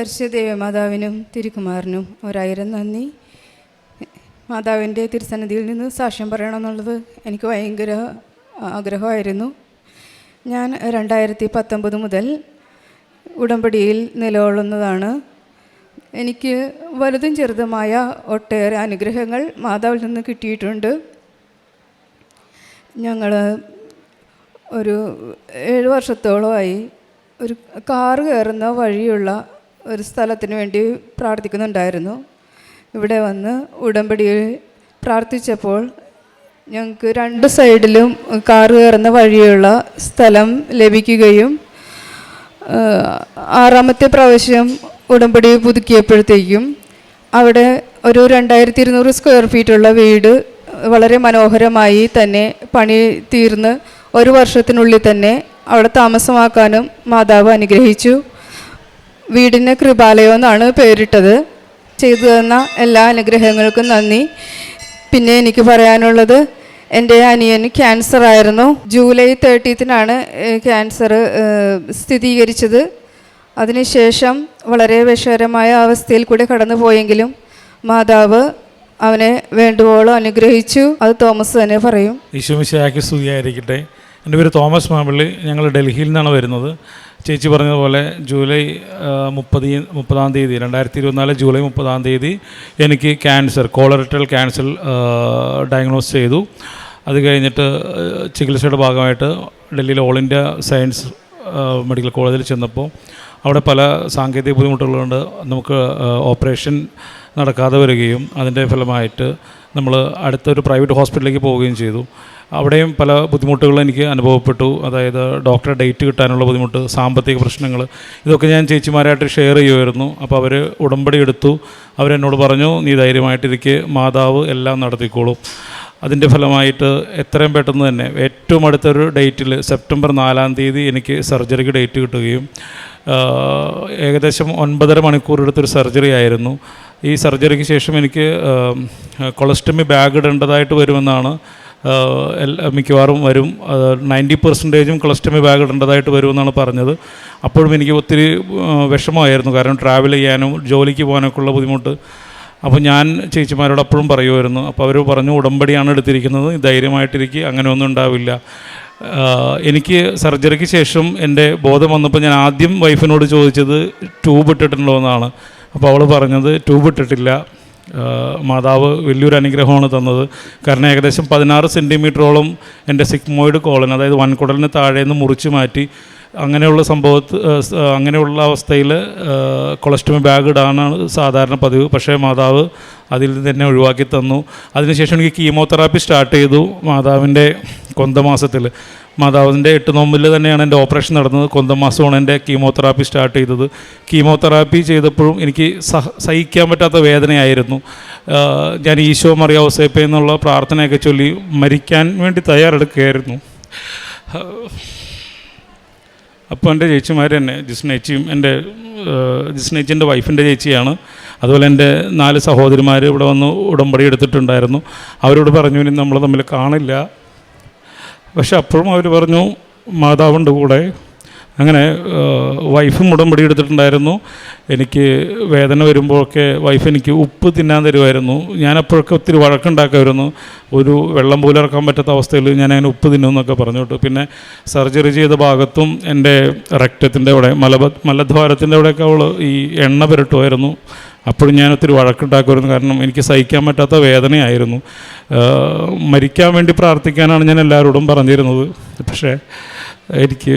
പരിശുദ്ധ മാതാവിനും തിരുക്കുമാറിനും ഒരായിരം നന്ദി. മാതാവിന്റെ തിരുസന്നിധിയിൽ നിന്ന് സാക്ഷ്യം പറയണമെന്നുള്ളത് എനിക്ക് ഭയങ്കര ആഗ്രഹമായിരുന്നു. ഞാൻ രണ്ടായിരത്തി പത്തൊമ്പത് മുതൽ ഉടമ്പടിയിൽ നിലകൊള്ളുന്നതാണ്. എനിക്ക് വലുതും ചെറുതുമായ ഒട്ടേറെ അനുഗ്രഹങ്ങൾ മാതാവിൽ നിന്ന് കിട്ടിയിട്ടുണ്ട്. ഞങ്ങൾ ഒരു ഏഴ് വർഷത്തോളമായി ഒരു കാറ് കയറുന്ന വഴിയുള്ള ഒരു സ്ഥലത്തിന് വേണ്ടി പ്രാർത്ഥിക്കുന്നുണ്ടായിരുന്നു. ഇവിടെ വന്ന് ഉടമ്പടിയിൽ പ്രാർത്ഥിച്ചപ്പോൾ ഞങ്ങൾക്ക് രണ്ട് സൈഡിലും കാറ് കയറുന്ന വഴിയുള്ള സ്ഥലം ലഭിക്കുകയും ആറാമത്തെ പ്രാവശ്യം ഉടമ്പടി പുതുക്കിയപ്പോഴത്തേക്കും അവിടെ ഒരു രണ്ടായിരത്തി ഇരുന്നൂറ് സ്ക്വയർ ഫീറ്റുള്ള വീട് വളരെ മനോഹരമായി തന്നെ പണി തീർന്ന് ഒരു വർഷത്തിനുള്ളിൽ തന്നെ അവിടെ താമസമാക്കാനും മാതാവ് അനുഗ്രഹിച്ചു. വീടിന് കൃപാലയം എന്നാണ് പേരിട്ടത്. ചെയ്തു തന്ന എല്ലാ അനുഗ്രഹങ്ങൾക്കും നന്ദി. പിന്നെ എനിക്ക് പറയാനുള്ളത് എന്റെ അനിയന് ക്യാൻസർ ആയിരുന്നു. ജൂലൈ തേർട്ടീത്തിനാണ് ക്യാൻസർ സ്ഥിരീകരിച്ചത്. അതിനുശേഷം വളരെ വിഷകരമായ അവസ്ഥയിൽ കൂടെ കടന്നു പോയെങ്കിലും മാതാവ് അവനെ വേണ്ടുവോളം അനുഗ്രഹിച്ചു. അത് തോമസ് തന്നെ പറയും. ഈശോമിശയാക്കി സ്തുതിയായിരിക്കട്ടെ. എന്റെ പേര് തോമസ് മാമ്പിള്ളി ഞങ്ങൾ ഡൽഹിയിൽ നിന്നാണ് വരുന്നത്. ചേച്ചി പറഞ്ഞതുപോലെ ജൂലൈ മുപ്പത് മുപ്പതാം തീയതി രണ്ടായിരത്തി ഇരുപത്തിനാല് ജൂലൈ മുപ്പതാം തീയതി എനിക്ക് ക്യാൻസർ കോളറിറ്റൽ ക്യാൻസർ ഡയഗ്നോസ് ചെയ്തു. അത് കഴിഞ്ഞിട്ട് ചികിത്സയുടെ ഭാഗമായിട്ട് ഡൽഹിയിലെ ഓൾ ഇന്ത്യ സയൻസ് മെഡിക്കൽ കോളേജിൽ ചെന്നപ്പോൾ അവിടെ പല സാങ്കേതിക ബുദ്ധിമുട്ടുകളുണ്ട്. നമുക്ക് ഓപ്പറേഷൻ നടക്കാതെ വരികയും അതിന്റെ ഫലമായിട്ട് നമ്മൾ അടുത്തൊരു പ്രൈവറ്റ് ഹോസ്പിറ്റലിലേക്ക് പോവുകയും ചെയ്തു. അവിടെയും പല ബുദ്ധിമുട്ടുകളും എനിക്ക് അനുഭവപ്പെട്ടു. അതായത് ഡോക്ടറെ ഡേറ്റ് കിട്ടാനുള്ള ബുദ്ധിമുട്ട് സാമ്പത്തിക പ്രശ്നങ്ങൾ ഇതൊക്കെ ഞാൻ ചേച്ചിമാരായിട്ട് ഷെയർ ചെയ്യുമായിരുന്നു. അപ്പോൾ അവർ ഉടമ്പടി എടുത്തു. അവരെന്നോട് പറഞ്ഞു നീ ധൈര്യമായിട്ടിരിക്കെ മാതാവ് എല്ലാം നടത്തിക്കോളും. അതിന്റെ ഫലമായിട്ട് എത്രയും പെട്ടെന്ന് തന്നെ ഏറ്റവും അടുത്തൊരു ഡേറ്റിൽ സെപ്റ്റംബർ നാലാം തീയതി എനിക്ക് സർജറിക്ക് ഡേറ്റ് കിട്ടുകയും ഏകദേശം ഒൻപതര മണിക്കൂർ എടുത്തൊരു സർജറി ആയിരുന്നു. ഈ സർജറിക്ക് ശേഷം എനിക്ക് കൊളസ്ട്രമി ബാഗ് ഇടേണ്ടതായിട്ട് വരുമെന്നാണ് മിക്കവാറും വരും. നയന്റി പെർസെന്റേജും കൊളസ്റ്റമി ബാഗ് ഇടേണ്ടതായിട്ട് വരുമെന്നാണ് പറഞ്ഞത്. അപ്പോഴും എനിക്ക് ഒത്തിരി വിഷമമായിരുന്നു. കാരണം ട്രാവൽ ചെയ്യാനും ജോലിക്ക് പോകാനൊക്കെ ഉള്ള ബുദ്ധിമുട്ട്. അപ്പോൾ ഞാൻ ചേച്ചിമാരോട് അപ്പോഴും പറയുമായിരുന്നു. അപ്പോൾ അവർ പറഞ്ഞു ഉടമ്പടിയാണ് എടുത്തിരിക്കുന്നത്. ധൈര്യമായിട്ടിരിക്കുക അങ്ങനെ ഒന്നും ഉണ്ടാവില്ല. എനിക്ക് സർജറിക്ക് ശേഷം എന്റെ ബോധം വന്നപ്പോൾ ഞാൻ ആദ്യം വൈഫിനോട് ചോദിച്ചത് ട്യൂബ് ഇട്ടിട്ടുണ്ടോ? എന്നാണ്. അപ്പോൾ അവൾ പറഞ്ഞത് ട്യൂബ് ഇട്ടിട്ടില്ല. മാതാവ് വലിയൊരു അനുഗ്രഹമാണ് തന്നത്. കാരണം ഏകദേശം പതിനാറ് സെന്റിമീറ്ററോളം എന്റെ സിഗ്മോയിഡ് കോളൻ അതായത് വൻകുടലിന് താഴെ നിന്ന് മുറിച്ച് മാറ്റി അങ്ങനെയുള്ള സംഭവത്ത് അങ്ങനെയുള്ള അവസ്ഥയിൽ കൊളസ്ട്രോമി ബാഗ് ഇടാനാണ് സാധാരണ പതിവ്. പക്ഷേ മാതാവ് അതിൽ നിന്ന് തന്നെ ഒഴിവാക്കി തന്നു. അതിനുശേഷം എനിക്ക് കീമോതെറാപ്പി സ്റ്റാർട്ട് ചെയ്തു മാതാവിന്റെ കൊന്തമാസത്തിൽ മാതാവിന്റെ എട്ട് നോമ്പിൽ തന്നെയാണ് എന്റെ ഓപ്പറേഷൻ നടന്നത്. കൊന്തമാസമാണ് എന്റെ കീമോതെറാപ്പി സ്റ്റാർട്ട് ചെയ്തത്. കീമോതെറാപ്പി ചെയ്തപ്പോഴും എനിക്ക് സഹ സഹിക്കാൻ പറ്റാത്ത വേദനയായിരുന്നു. ഞാൻ ഈശോ മറിയ ഔസേപ്പ എന്നുള്ള പ്രാർത്ഥനയൊക്കെ ചൊല്ലി മരിക്കാൻ വേണ്ടി തയ്യാറെടുക്കുകയായിരുന്നു. അപ്പോൾ എന്റെ ചേച്ചിമാർ തന്നെ ജിസ്നേച്ചിയും എന്റെ ജിസ്നേച്ചിന്റെ വൈഫിന്റെ ചേച്ചിയാണ്. അതുപോലെ എന്റെ നാല് സഹോദരിമാർ ഇവിടെ വന്ന് ഉടമ്പടി എടുത്തിട്ടുണ്ടായിരുന്നു. അവരോട് പറഞ്ഞു ഇനി നമ്മൾ തമ്മിൽ കാണില്ല. പക്ഷെ അപ്പോഴും അവർ പറഞ്ഞു മാതാവുണ്ട് കൂടെ. അങ്ങനെ വൈഫും ഉടമ്പടി എടുത്തിട്ടുണ്ടായിരുന്നു. എനിക്ക് വേദന വരുമ്പോഴൊക്കെ വൈഫ് എനിക്ക് ഉപ്പ് തിന്നാൻ തരുമായിരുന്നു. ഞാനപ്പോഴൊക്കെ ഒത്തിരി വഴക്കുണ്ടാക്കുമായിരുന്നു. ഒരു വെള്ളം പോലും ഇറക്കാൻ പറ്റാത്ത അവസ്ഥയിൽ ഞാൻ അങ്ങനെ ഉപ്പ് തിന്നുമെന്നൊക്കെ പറഞ്ഞു കേട്ടു. പിന്നെ സർജറി ചെയ്ത ഭാഗത്തും എന്റെ റക്റ്റത്തിന്റെ അവിടെ മലബ മലദ്വാരത്തിന്റെ അവിടെയൊക്കെ അവൾ ഈ എണ്ണ പുരട്ടുമായിരുന്നു. അപ്പോഴും ഞാൻ ഒത്തിരി വഴക്കുണ്ടാക്കുമായിരുന്നു. കാരണം എനിക്ക് സഹിക്കാൻ പറ്റാത്ത വേദനയായിരുന്നു. മരിക്കാൻ വേണ്ടി പ്രാർത്ഥിക്കാനാണ് ഞാൻ എല്ലാവരോടും പറഞ്ഞിരുന്നത്. പക്ഷേ എനിക്ക്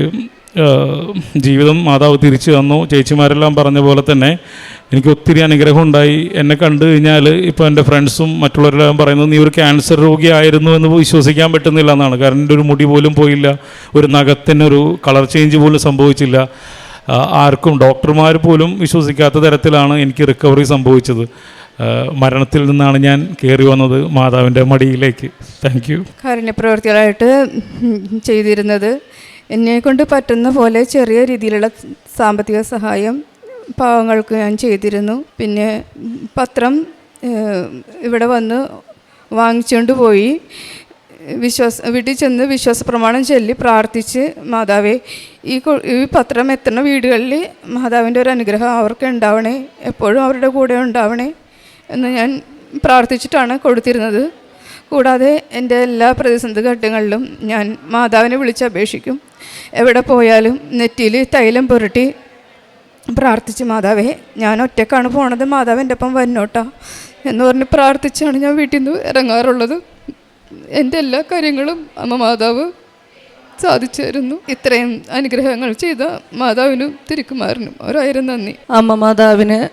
ജീവിതം മാതാവ് തിരിച്ചു തന്നു. ചേച്ചിമാരെല്ലാം പറഞ്ഞ പോലെ തന്നെ എനിക്ക് ഒത്തിരി അനുഗ്രഹം ഉണ്ടായി. എന്നെ കണ്ടു കഴിഞ്ഞാൽ ഇപ്പോൾ എന്റെ ഫ്രണ്ട്സും മറ്റുള്ളവരെല്ലാം പറയുന്നത് നീ ഒരു ക്യാൻസർ രോഗിയായിരുന്നു എന്ന് വിശ്വസിക്കാൻ പറ്റുന്നില്ല എന്നാണ്. കാരണം എന്റെ ഒരു മുടി പോലും പോയില്ല. ഒരു നഖത്തിനൊരു കളർ ചേഞ്ച് പോലും സംഭവിച്ചില്ല. ആർക്കും ഡോക്ടർമാർ പോലും വിശ്വസിക്കാത്ത തരത്തിലാണ് എനിക്ക് റിക്കവറി സംഭവിച്ചത്. മരണത്തിൽ നിന്നാണ് ഞാൻ കയറി വന്നത് മാതാവിന്റെ മടിയിലേക്ക്. താങ്ക് യു കാരുണ്യപ്രവർത്തികളായിട്ട് ചെയ്തിരുന്നത്. എന്നെ കൊണ്ട് പറ്റുന്ന പോലെ ചെറിയ രീതിയിലുള്ള സാമ്പത്തിക സഹായം പാവങ്ങൾക്ക് ഞാൻ ചെയ്തിരുന്നു. പിന്നെ പത്രം ഇവിടെ വന്ന് വാങ്ങിച്ചുകൊണ്ട് പോയി. വിശ്വാസ വീട്ടിൽ ചെന്ന് വിശ്വാസ പ്രമാണം ചൊല്ലി പ്രാർത്ഥിച്ച് മാതാവേ ഈ ഈ പത്രം എത്തുന്ന വീടുകളിൽ മാതാവിന്റെ ഒരു അനുഗ്രഹം അവർക്ക് ഉണ്ടാവണേ എപ്പോഴും അവരുടെ കൂടെ ഉണ്ടാവണേ എന്ന് ഞാൻ പ്രാർത്ഥിച്ചിട്ടാണ് കൊടുത്തിരുന്നത്. കൂടാതെ എന്റെ എല്ലാ പ്രതിസന്ധി ഘട്ടങ്ങളിലും ഞാൻ മാതാവിനെ വിളിച്ച് അപേക്ഷിക്കും. എവിടെ പോയാലും നെറ്റിയിൽ തൈലം പുരട്ടി പ്രാർത്ഥിച്ച് മാതാവേ ഞാൻ ഒറ്റക്കാണ് പോണത് മാതാവ് എന്റെ ഒപ്പം വന്നോട്ടാ എന്ന് പറഞ്ഞ് പ്രാർത്ഥിച്ചാണ് ഞാൻ വീട്ടിൽ നിന്ന് ഇറങ്ങാറുള്ളത്. എന്റെ എല്ലാ കാര്യങ്ങളും അമ്മ മാതാവ് സാധിച്ചു തരുന്നു ഇത്രയും അനുഗ്രഹങ്ങൾ ചെയ്ത മാതാവിനും തിരുക്കുമാറിനും ഒരായിരം നന്ദി. അമ്മ മാതാവിന്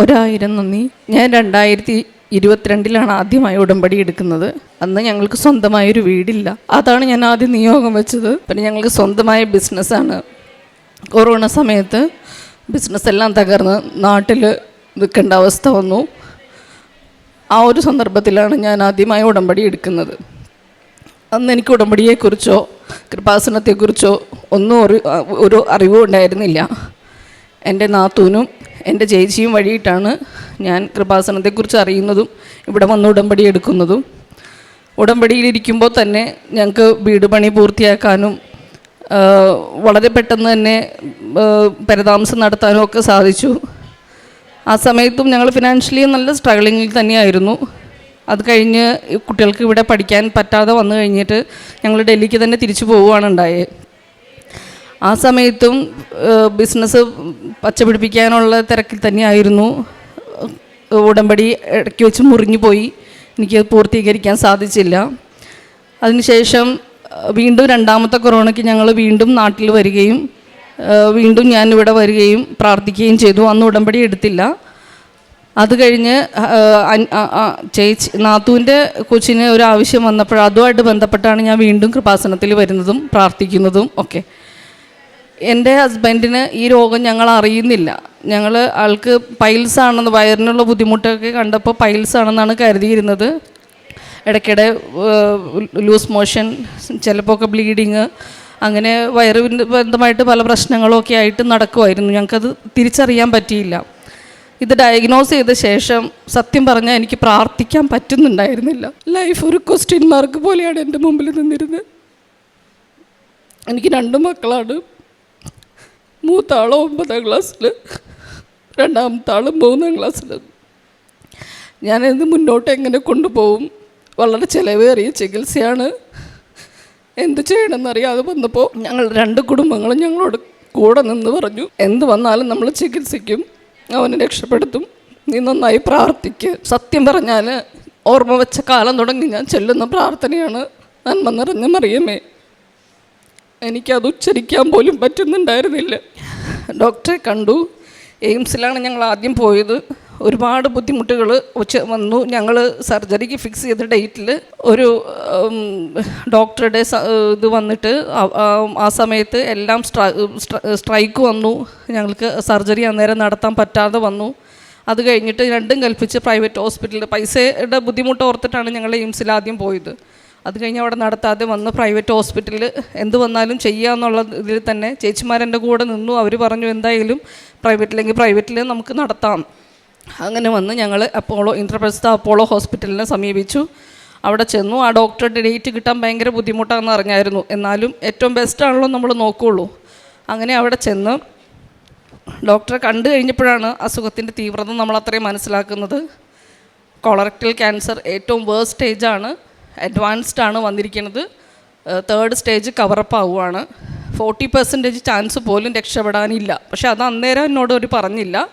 ഒരായിരം നന്ദി. ഞാൻ രണ്ടായിരത്തി ഇരുപത്തിരണ്ടിലാണ് ആദ്യമായി ഉടമ്പടി എടുക്കുന്നത്. അന്ന് ഞങ്ങൾക്ക് സ്വന്തമായൊരു വീടില്ല. അതാണ് ഞാൻ ആദ്യം നിയോഗം വെച്ചത്. പിന്നെ ഞങ്ങൾക്ക് സ്വന്തമായ ബിസിനസ്സാണ്. കൊറോണ സമയത്ത് ബിസിനസ്സെല്ലാം തകർന്ന് നാട്ടിൽ നിൽക്കേണ്ട അവസ്ഥ വന്നു. ആ ഒരു സന്ദർഭത്തിലാണ് ഞാൻ ആദ്യമായി ഉടമ്പടി എടുക്കുന്നത്. അന്ന് എനിക്ക് ഉടമ്പടിയെക്കുറിച്ചോ കൃപാസനത്തെക്കുറിച്ചോ ഒന്നും ഒരു ഒരു അറിവും ഉണ്ടായിരുന്നില്ല. എന്റെ നാത്തൂനും എന്റെ ചേച്ചിയും വഴിയിട്ടാണ് ഞാൻ കൃപാസനത്തെക്കുറിച്ച് അറിയുന്നതും ഇവിടെ വന്ന് ഉടമ്പടി എടുക്കുന്നതും. ഉടമ്പടിയിലിരിക്കുമ്പോൾ തന്നെ ഞങ്ങൾക്ക് വീട് പണി പൂർത്തിയാക്കാനും വളരെ പെട്ടെന്ന് തന്നെ പരതാമസം നടത്താനും ഒക്കെ സാധിച്ചു. ആ സമയത്തും ഞങ്ങൾ ഫിനാൻഷ്യലി നല്ല സ്ട്രഗിളിങ്ങിൽ തന്നെയായിരുന്നു. അത് കഴിഞ്ഞ് കുട്ടികൾക്ക് ഇവിടെ പഠിക്കാൻ പറ്റാതെ വന്നു കഴിഞ്ഞിട്ട് ഞങ്ങൾ ഡൽഹിക്ക് തന്നെ തിരിച്ചു പോവുകയാണ് ഉണ്ടായത് ആ സമയത്തും ബിസിനസ് പച്ചപിടിപ്പിക്കാനുള്ള തിരക്കിൽ തന്നെയായിരുന്നു. ഉടമ്പടി ഇടയ്ക്ക് വെച്ച് മുറിഞ്ഞു പോയി എനിക്ക് പൂർത്തീകരിക്കാൻ സാധിച്ചില്ല. അതിനുശേഷം വീണ്ടും രണ്ടാമത്തെ കൊറോണയ്ക്ക് ഞങ്ങൾ വീണ്ടും നാട്ടിൽ വരികയും വീണ്ടും ഞാൻ ഇവിടെ വരികയും പ്രാർത്ഥിക്കുകയും ചെയ്തു. അന്ന് ഉടമ്പടി എടുത്തില്ല. അത് കഴിഞ്ഞ് ചേച്ചി നാത്തുവിന്റെ കൊച്ചിന് ഒരു ആവശ്യം വന്നപ്പോൾ അതുമായിട്ട് ബന്ധപ്പെട്ടാണ് ഞാൻ വീണ്ടും കൃപാസനത്തിൽ വരുന്നതും പ്രാർത്ഥിക്കുന്നതും ഒക്കെ. എന്റെ ഹസ്ബൻഡിന് ഈ രോഗം ഞങ്ങൾ അറിയുന്നില്ല. ഞങ്ങൾ ആൾക്ക് പൈൽസ് ആണെന്ന് വയറിനുള്ള ബുദ്ധിമുട്ടൊക്കെ കണ്ടപ്പോൾ പൈൽസ് ആണെന്നാണ് കരുതിയിരുന്നത്. ഇടയ്ക്കിടെ ലൂസ് മോഷൻ ചിലപ്പോൾ ഒക്കെ ബ്ലീഡിങ് അങ്ങനെ വയറിന് ബന്ധമായിട്ട് പല പ്രശ്നങ്ങളൊക്കെ ആയിട്ട് നടക്കുമായിരുന്നു ഞങ്ങൾക്കത് തിരിച്ചറിയാൻ പറ്റിയില്ല. ഇത് ഡയഗ്നോസ് ചെയ്ത ശേഷം സത്യം പറഞ്ഞാൽ എനിക്ക് പ്രാർത്ഥിക്കാൻ പറ്റുന്നുണ്ടായിരുന്നില്ല. ലൈഫ് ഒരു ക്വസ്റ്റ്യൻ മാർക്ക് പോലെയാണ് എന്റെ മുമ്പിൽ നിന്നിരുന്നത്. എനിക്ക് രണ്ട് മക്കളാണ്. മൂത്ത ആൾ ഒമ്പതാം ക്ലാസ്സിൽ രണ്ടാമത്തെ മൂന്നാം ക്ലാസ്സിൽ ഞാനിത് മുന്നോട്ട് എങ്ങനെ കൊണ്ടുപോകും? വളരെ ചിലവേറിയ ചികിത്സയാണ്. എന്ത് ചെയ്യണമെന്നറിയാതെ വന്നപ്പോൾ ഞങ്ങൾ രണ്ട് കുടുംബങ്ങളും ഞങ്ങളോട് കൂടെ നിന്ന് പറഞ്ഞു എന്ത് വന്നാലും നമ്മൾ ചികിത്സിക്കും അവനെ രക്ഷപ്പെടുത്തും നീ നന്നായി പ്രാർത്ഥിക്ക്. സത്യം പറഞ്ഞാൽ ഓർമ്മ വെച്ച കാലം തുടങ്ങി ഞാൻ ചെല്ലുന്ന പ്രാർത്ഥനയാണ് നന്മ നിറഞ്ഞ മറിയമേ. എനിക്കത് ഉച്ചരിക്കാൻ പോലും പറ്റുന്നുണ്ടായിരുന്നില്ല. ഡോക്ടറെ കണ്ടു എയിംസിലാണ് ഞങ്ങൾ ആദ്യം പോയത്. ഒരുപാട് ബുദ്ധിമുട്ടുകൾ ഉച്ച വന്നു. ഞങ്ങൾ സർജറിക്ക് ഫിക്സ് ചെയ്ത ഡേറ്റിൽ ഒരു ഡോക്ടറുടെ ഇത് വന്നിട്ട് ആ- സമയത്ത് എല്ലാം സ്ട്ര- സ്ട്ര- സ്ട്രൈക്ക് വന്നു. ഞങ്ങൾക്ക് സർജറി അന്നേരം നടത്താൻ പറ്റാതെ വന്നു. അത് കഴിഞ്ഞിട്ട് രണ്ടും കൽപ്പിച്ച് പ്രൈവറ്റ് ഹോസ്പിറ്റലിൽ പൈസയുടെ ബുദ്ധിമുട്ട് ഓർത്തിട്ടാണ് ഞങ്ങൾ എയിംസിൽ ആദ്യം പോയത്. അത് കഴിഞ്ഞ് അവിടെ നടത്താതെ വന്ന് പ്രൈവറ്റ് ഹോസ്പിറ്റലിൽ എന്ത് വന്നാലും ചെയ്യാന്നുള്ള ഇതിൽ തന്നെ ചേച്ചിമാരെന്റെ കൂടെ നിന്നു. അവർ പറഞ്ഞു എന്തായാലും പ്രൈവറ്റിലെങ്കിൽ പ്രൈവറ്റിൽ നമുക്ക് നടത്താം. അങ്ങനെ വന്ന് ഞങ്ങൾ അപ്പോളോ ഇന്ദ്രപ്രസ്ഥ അപ്പോളോ ഹോസ്പിറ്റലിനെ സമീപിച്ചു. അവിടെ ചെന്നു. ആ ഡോക്ടറുടെ ഡേറ്റ് കിട്ടാൻ ഭയങ്കര ബുദ്ധിമുട്ടാണെന്ന് അറിഞ്ഞായിരുന്നു. എന്നാലും ഏറ്റവും ബെസ്റ്റാണല്ലോ നമ്മൾ നോക്കുകയുള്ളൂ അങ്ങനെ അവിടെ ചെന്ന് ഡോക്ടറെ കണ്ടു കഴിഞ്ഞപ്പോഴാണ് അസുഖത്തിന്റെ തീവ്രത നമ്മൾ അത്രയും മനസ്സിലാക്കുന്നത്. കൊളറക്റ്റൽ ക്യാൻസർ ഏറ്റവും വേഴ്സ്റ്റ് സ്റ്റേജാണ് അഡ്വാൻസ്ഡ് ആണ് വന്നിരിക്കുന്നത്. തേർഡ് സ്റ്റേജ് കവറപ്പ് ആവുകയാണ് ഫോർട്ടി പെർസെന്റേജ് ചാൻസ് പോലും രക്ഷപ്പെടാനില്ല. പക്ഷേ അത് അന്നേരം എന്നോട് ഒരു പറഞ്ഞില്ല.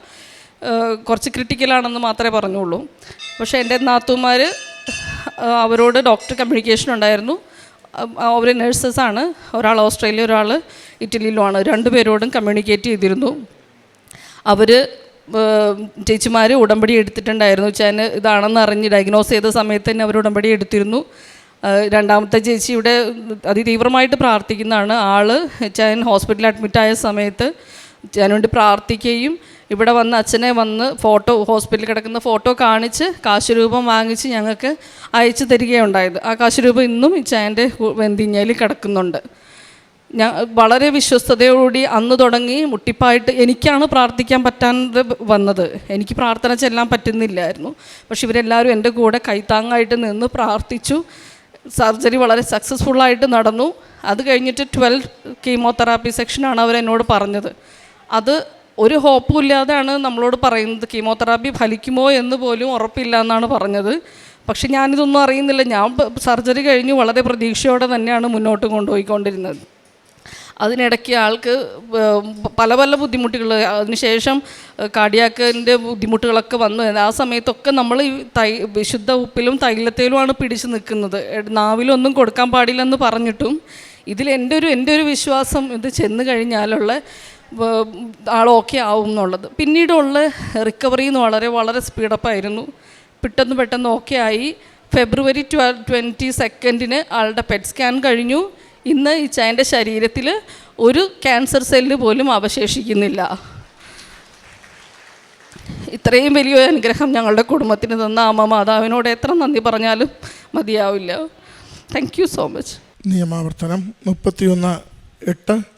കുറച്ച് ക്രിട്ടിക്കലാണെന്ന് മാത്രമേ പറഞ്ഞുള്ളൂ. പക്ഷേ എന്റെ നാത്തുമാർ അവരോട് ഡോക്ടർ കമ്മ്യൂണിക്കേഷൻ ഉണ്ടായിരുന്നു. അവർ നേഴ്സസാണ് ഒരാൾ ഓസ്ട്രേലിയ ഒരാൾ ഇറ്റലിയിലുമാണ് രണ്ടുപേരോടും കമ്മ്യൂണിക്കേറ്റ് ചെയ്തിരുന്നു. അവർ ചേച്ചിമാർ ഉടമ്പടി എടുത്തിട്ടുണ്ടായിരുന്നു. വെച്ചാൽ ഇതാണെന്ന് അറിഞ്ഞ് ഡയഗ്നോസ് ചെയ്ത സമയത്ത് തന്നെ അവർ ഉടമ്പടി എടുത്തിരുന്നു. രണ്ടാമത്തെ ചേച്ചി ഇവിടെ അതിതീവ്രമായിട്ട് പ്രാർത്ഥിക്കുന്നതാണ്. ആൾ ഞാൻ ഹോസ്പിറ്റലിൽ അഡ്മിറ്റായ സമയത്ത് ഞാൻ പ്രാർത്ഥിക്കുകയും ഇവിടെ വന്ന് അച്ഛനെ വന്ന് ഫോട്ടോ ഹോസ്പിറ്റലിൽ കിടക്കുന്ന ഫോട്ടോ കാണിച്ച് കാശ് രൂപം വാങ്ങിച്ച് ഞങ്ങൾക്ക് അയച്ചു തരികയുണ്ടായത്. ആ കാശ് രൂപം ഇന്നും ഇച്ചായന്റെ വെന്തിഞ്ഞയിൽ കിടക്കുന്നുണ്ട്. ഞാൻ വളരെ വിശ്വസ്തയോടുകൂടി അന്ന് തുടങ്ങി മുട്ടിപ്പായിട്ട് എനിക്കാണ് പ്രാർത്ഥിക്കാൻ പറ്റാണ്ട് വന്നത്. എനിക്ക് പ്രാർത്ഥന ചെല്ലാൻ പറ്റുന്നില്ലായിരുന്നു. പക്ഷെ ഇവരെല്ലാവരും എന്റെ കൂടെ കൈത്താങ്ങായിട്ട് നിന്ന് പ്രാർത്ഥിച്ചു. സർജറി വളരെ സക്സസ്ഫുള്ളായിട്ട് നടന്നു. അത് കഴിഞ്ഞിട്ട് ട്വൽവ് കീമോതെറാപ്പി സെക്ഷനാണ് അവരെന്നോട് പറഞ്ഞത്. അത് ഒരു ഹോപ്പും ഇല്ലാതെയാണ് നമ്മളോട് പറയുന്നത് കീമോതെറാപ്പി ഫലിക്കുമോ എന്ന് പോലും ഉറപ്പില്ല എന്നാണ് പറഞ്ഞത്. പക്ഷെ ഞാനിതൊന്നും അറിയുന്നില്ല. ഞാൻ സർജറി കഴിഞ്ഞ് വളരെ പ്രതീക്ഷയോടെ തന്നെയാണ് മുന്നോട്ട് കൊണ്ടുപോയിക്കൊണ്ടിരുന്നത്. അതിനിടയ്ക്ക് ആൾക്ക് പല പല ബുദ്ധിമുട്ടുകൾ. അതിനുശേഷം കാർഡിയാക്കിന്റെ ബുദ്ധിമുട്ടുകളൊക്കെ വന്നു. ആ സമയത്തൊക്കെ നമ്മൾ ഈ തൈ വിശുദ്ധ ഉപ്പിലും തൈലത്തേലുമാണ് പിടിച്ച് നിൽക്കുന്നത്. നാവിലൊന്നും കൊടുക്കാൻ പാടില്ലെന്ന് പറഞ്ഞിട്ടും ഇതിൽ എന്റെ ഒരു എന്റെ ഒരു വിശ്വാസം ഇത് ചെന്ന് കഴിഞ്ഞാലുള്ള ആൾ ഓക്കെ ആവും എന്നുള്ളത്. പിന്നീടുള്ള റിക്കവറി എന്ന് വളരെ വളരെ സ്പീഡപ്പായിരുന്നു പെട്ടെന്ന് പെട്ടെന്ന് ഓക്കെ ആയി. ഫെബ്രുവരി ട്വൽ ട്വന്റി സെക്കൻഡിന് ആളുടെ പെറ്റ് സ്കാൻ കഴിഞ്ഞു. ഇന്ന് ഈ ചായന്റെ ശരീരത്തിൽ ഒരു ക്യാൻസർ സെല്ല് പോലും അവശേഷിക്കുന്നില്ല. ഇത്രയും വലിയൊരു അനുഗ്രഹം ഞങ്ങളുടെ കുടുംബത്തിന് തന്ന അമ്മ മാതാവിനോട് എത്ര നന്ദി പറഞ്ഞാലും മതിയാവില്ല. താങ്ക് യു സോ മച്ച് നിയമാവർത്തനം മുപ്പത്തിയൊന്ന് എട്ട്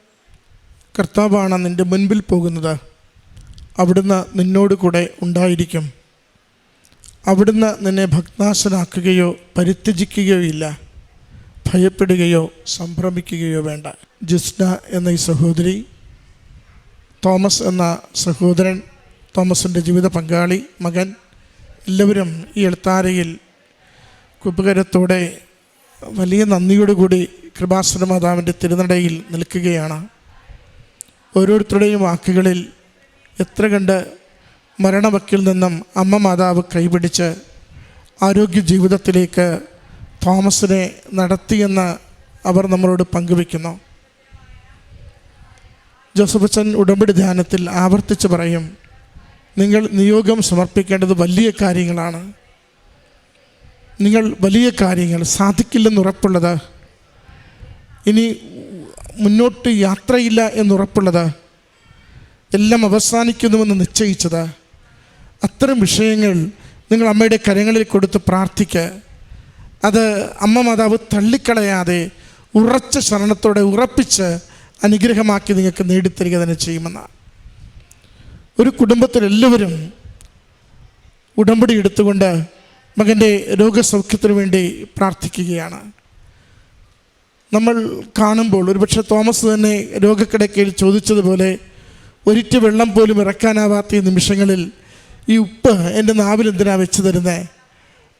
കർത്താവാണ് നിന്റെ മുൻപിൽ പോകുന്നത്. അവിടുന്ന് നിന്നോട് കൂടെ ഉണ്ടായിരിക്കും. അവിടുന്ന് നിന്നെ ഭഗ്നാശനാക്കുകയോ പരിത്യജിക്കുകയോ ഇല്ല. ഭയപ്പെടുകയോ സംഭ്രമിക്കുകയോ വേണ്ട. ജിസ്ന എന്ന ഈ സഹോദരി തോമസ് എന്ന സഹോദരൻ തോമസിന്റെ ജീവിത പങ്കാളി മകൻ എല്ലാവരും ഈ എഴുത്താരയിൽ കുപകരത്തോടെ വലിയ നന്ദിയോടുകൂടി കൃപാസുരമാതാവിന്റെ തിരുനടയിൽ നിൽക്കുകയാണ്. ഓരോരുത്തരുടെയും വാക്കുകളിൽ എത്ര കണ്ട് മരണവക്കിൽ നിന്നും അമ്മ മാതാവ് കൈപിടിച്ച് ആരോഗ്യ ജീവിതത്തിലേക്ക് തോമസിനെ നടത്തിയെന്ന് അവർ നമ്മളോട് പങ്കുവെക്കുന്നു ജോസഫച്ചൻ ഉടമ്പടി ധ്യാനത്തിൽ ആവർത്തിച്ച് പറയും നിങ്ങൾ നിയോഗം സമർപ്പിക്കേണ്ടത് വലിയ കാര്യങ്ങളാണ്. നിങ്ങൾ വലിയ കാര്യങ്ങൾ സാധിക്കില്ലെന്ന് ഉറപ്പുള്ളത്. ഇനി മുന്നോട്ട് യാത്രയില്ല എന്നുറപ്പുള്ളത്. എല്ലാം അവസാനിക്കുന്നുവെന്ന് നിശ്ചയിച്ചത്. അത്തരം വിഷയങ്ങൾ നിങ്ങൾ അമ്മയുടെ കരങ്ങളിൽ കൊടുത്ത് പ്രാർത്ഥിക്കുക അത് അമ്മ മാതാവ് തള്ളിക്കളയാതെ ഉറച്ച ശരണത്തോടെ ഉറപ്പിച്ച് അനുഗ്രഹമാക്കി നിങ്ങൾക്ക് നേടിത്തരിക തന്നെ ചെയ്യുമെന്നാണ് ഒരു കുടുംബത്തിലെല്ലാവരും ഉടമ്പടി എടുത്തുകൊണ്ട് മകന്റെ രോഗസൗഖ്യത്തിനു വേണ്ടി പ്രാർത്ഥിക്കുകയാണ്. നമ്മൾ കാണുമ്പോൾ ഒരുപക്ഷെ തോമസ് തന്നെ രോഗക്കിടക്കയിൽ ചോദിച്ചതുപോലെ ഒരിറ്റ് വെള്ളം പോലും ഇറക്കാനാവാത്ത ഈ നിമിഷങ്ങളിൽ ഈ ഉപ്പ് എന്റെ നാവിൽ എന്തിനാ വെച്ച് തരുന്നത്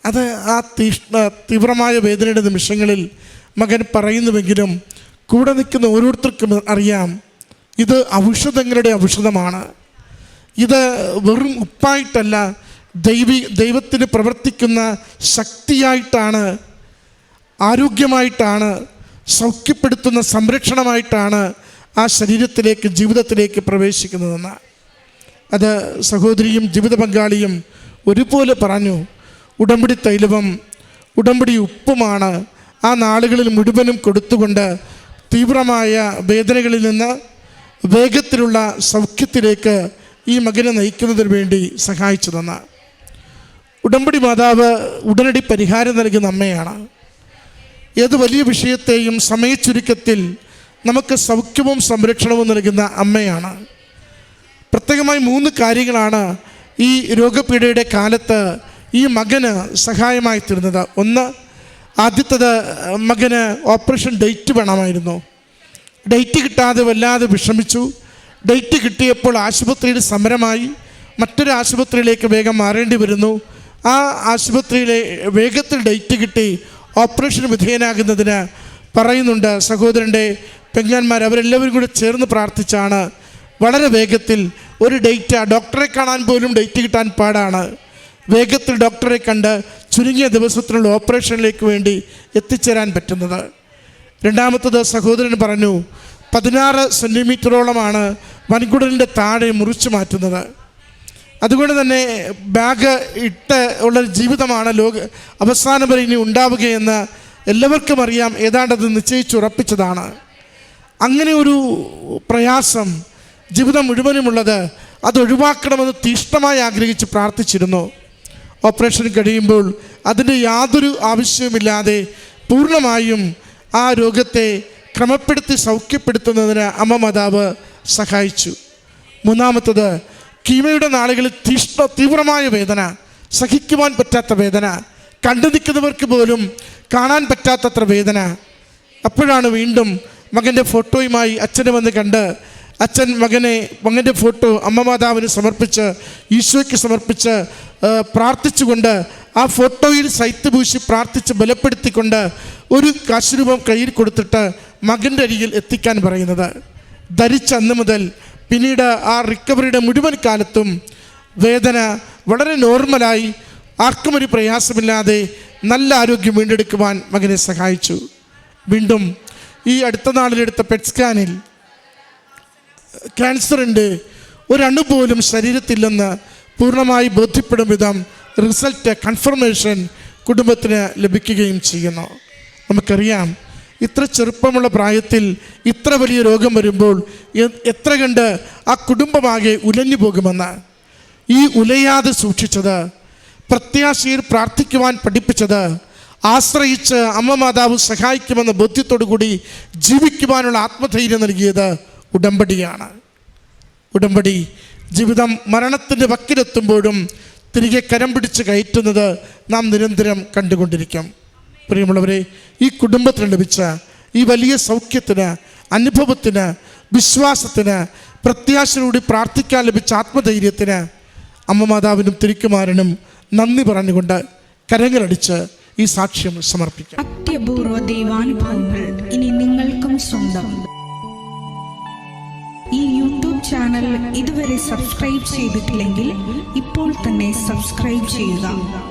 അത് ആ തീഷ്ണ തീവ്രമായ വേദനയുടെ നിമിഷങ്ങളിൽ മകൻ പറയുന്നുവെങ്കിലും കൂടെ നിൽക്കുന്ന ഓരോരുത്തർക്കും അറിയാം ഇത് ഔഷധങ്ങളുടെ ഔഷധമാണ്. ഇത് വെറും ഉപ്പായിട്ടല്ല ദൈവി ദൈവത്തിന് പ്രവർത്തിക്കുന്ന ശക്തിയായിട്ടാണ് ആരോഗ്യമായിട്ടാണ് സൗഖ്യപ്പെടുത്തുന്ന സംരക്ഷണമായിട്ടാണ് ആ ശരീരത്തിലേക്ക് ജീവിതത്തിലേക്ക് പ്രവേശിക്കുന്നതെന്ന്. അത് സഹോദരിയും ജീവിത പങ്കാളിയും ഒരുപോലെ പറഞ്ഞു. ഉടമ്പടി തൈലവും ഉടമ്പടി ഉപ്പുമാണ് ആ നാളുകളിൽ മുഴുവനും കൊടുത്തുകൊണ്ട് തീവ്രമായ വേദനകളിൽ നിന്ന് വേഗത്തിലുള്ള സൗഖ്യത്തിലേക്ക് ഈ മകനെ നയിക്കുന്നതിന് വേണ്ടി സഹായിച്ചതെന്ന്. ഉടമ്പടി മാതാവ് ഉടനടി പരിഹാരം നൽകുന്ന അമ്മയാണ്. ഏത് വലിയ വിഷയത്തെയും സമയച്ചുരുക്കത്തിൽ നമുക്ക് സൗഖ്യവും സംരക്ഷണവും നൽകുന്ന അമ്മയാണ്. പ്രത്യേകമായി മൂന്ന് കാര്യങ്ങളാണ് ഈ രോഗപീഠയുടെ കാലത്ത് ഈ മകന് സഹായമായി തീർന്നത്. ഒന്ന് ആദ്യത്തത് മകന് ഓപ്പറേഷൻ ഡേറ്റ് വേണമായിരുന്നു. ഡേറ്റ് കിട്ടാതെ വല്ലാതെ വിഷമിച്ചു. ഡേറ്റ് കിട്ടിയപ്പോൾ ആശുപത്രിയിൽ സമരമായി. മറ്റൊരു ആശുപത്രിയിലേക്ക് വേഗം മാറേണ്ടി വരുന്നു. ആ ആശുപത്രിയിലെ വേഗത്തിൽ ഡേറ്റ് കിട്ടി. ഓപ്പറേഷന് വിധേയനാകുന്നതിന് പറയുന്നുണ്ട് സഹോദരന്റെ പെങ്ങന്മാർ അവരെല്ലാവരും കൂടെ ചേർന്ന് പ്രാർത്ഥിച്ചാണ്. വളരെ വേഗത്തിൽ ഒരു ഡേറ്റ് ഡോക്ടറെ കാണാൻ പോലും ഡേറ്റ് കിട്ടാൻ പാടാണ്. വേഗത്തിൽ ഡോക്ടറെ കണ്ട് ചുരുങ്ങിയ ദിവസത്തിനുള്ള ഓപ്പറേഷനിലേക്ക് വേണ്ടി എത്തിച്ചേരാൻ പറ്റുന്നത്. രണ്ടാമത്തത് സഹോദരൻ പറഞ്ഞു പതിനാറ് സെന്റിമീറ്ററോളമാണ് വൻകുടലിന്റെ താഴെ മുറിച്ചു മാറ്റുന്നത്. അതുകൊണ്ട് തന്നെ ബാഗ് ഇട്ട് ഉള്ള ജീവിതമാണ് ലോക അവസാനം വരെ ഇനി ഉണ്ടാവുകയെന്ന് എല്ലാവർക്കും അറിയാം. ഏതാണ്ടത് നിശ്ചയിച്ചുറപ്പിച്ചതാണ്. അങ്ങനെ ഒരു പ്രയാസം ജീവിതം മുഴുവനുമുള്ളത് അത് ഒഴിവാക്കണമെന്ന് തീഷ്ണമായി ആഗ്രഹിച്ച് പ്രാർത്ഥിച്ചിരുന്നു. ഓപ്പറേഷൻ കഴിയുമ്പോൾ അതിന്റെ യാതൊരു ആവശ്യവുമില്ലാതെ പൂർണമായും ആ രോഗത്തെ ക്രമപ്പെടുത്തി സൗഖ്യപ്പെടുത്തുന്നതിന് അമ്മ മാതാവ് സഹായിച്ചു. മൂന്നാമത്തത് കീമയുടെ നാളുകളിൽ തീഷ്ണ തീവ്രമായ വേദന സഹിക്കുവാൻ പറ്റാത്ത വേദന കണ്ടു നിൽക്കുന്നവർക്ക് പോലും കാണാൻ പറ്റാത്തത്ര വേദന. അപ്പോഴാണ് വീണ്ടും മകന്റെ ഫോട്ടോയുമായി അച്ഛനെ വന്ന് കണ്ട് അച്ഛൻ മകനെ മകന്റെ ഫോട്ടോ അമ്മ മാതാവിന് സമർപ്പിച്ച് ഈശോയ്ക്ക് സമർപ്പിച്ച് പ്രാർത്ഥിച്ചുകൊണ്ട് ആ ഫോട്ടോയിൽ സൈത്ത് പൂശി പ്രാർത്ഥിച്ച് ബലപ്പെടുത്തിക്കൊണ്ട് ഒരു കാശുരൂപം കയ്യിൽ കൊടുത്തിട്ട് മകന്റെ അരികിൽ എത്തിക്കാൻ പറയുന്നത്. ധരിച്ച അന്ന് മുതൽ പിന്നീട് ആ റിക്കവറിയുടെ മുഴുവൻ കാലത്തും വേദന വളരെ നോർമലായി. ആർക്കും ഒരു പ്രയാസമില്ലാതെ നല്ല ആരോഗ്യം വീണ്ടെടുക്കുവാൻ മകനെ സഹായിച്ചു. വീണ്ടും ഈ അടുത്ത നാളിലെടുത്ത പെറ്റ് സ്കാനിൽ ക്യാൻസറിന്റെ ഒരണു പോലും ശരീരത്തില്ലെന്ന് പൂർണമായി ബോധ്യപ്പെടും വിധം റിസൾട്ട് കൺഫർമേഷൻ കുടുംബത്തിന് ലഭിക്കുകയും ചെയ്യുന്നു. നമുക്കറിയാം ഇത്ര ചെറുപ്പമുള്ള പ്രായത്തിൽ ഇത്ര വലിയ രോഗം വരുമ്പോൾ എത്ര കണ്ട് ആ കുടുംബമാകെ ഉലഞ്ഞു പോകുമെന്ന്. ഈ ഉലയാതെ സൂക്ഷിച്ചത് പ്രത്യാശയിൽ പ്രാർത്ഥിക്കുവാൻ പഠിപ്പിച്ചത് ആശ്രയിച്ച് അമ്മ മാതാവ് സഹായിക്കുമെന്ന ബോധ്യത്തോടു കൂടി ജീവിക്കുവാനുള്ള ആത്മധൈര്യം നൽകിയത് ഉടമ്പടിയാണ്. ഉടമ്പടി ജീവിതം മരണത്തിന്റെ വക്കിലെത്തുമ്പോഴും തിരികെ കരം പിടിച്ച് കയറ്റുന്നത് നാം നിരന്തരം കണ്ടുകൊണ്ടിരിക്കും. പ്രിയമുള്ളവരെ ഈ കുടുംബത്തിന് ലഭിച്ച ഈ വലിയ സൗഖ്യത്തിന് അനുഭവത്തിന് വിശ്വാസത്തിന് പ്രത്യാശയോട് പ്രാർത്ഥിക്കാൻ ലഭിച്ച ആത്മധൈര്യത്തിന് അമ്മ മാതാവിനും തിരിക്കുമാരനും നന്ദി പറഞ്ഞുകൊണ്ട് കരങ്ങളടിച്ച് ഈ സാക്ഷ്യം സമർപ്പിക്കാം. അത്യപൂർവ ദൈവാനുഭവങ്ങൾ ഇനി നിങ്ങൾക്കും സ്വന്തം. ഈ യൂട്യൂബ് ചാനൽ ഇതുവരെ സബ്സ്ക്രൈബ് ചെയ്തിട്ടില്ലെങ്കിൽ ഇപ്പോൾ തന്നെ സബ്സ്ക്രൈബ് ചെയ്യുക.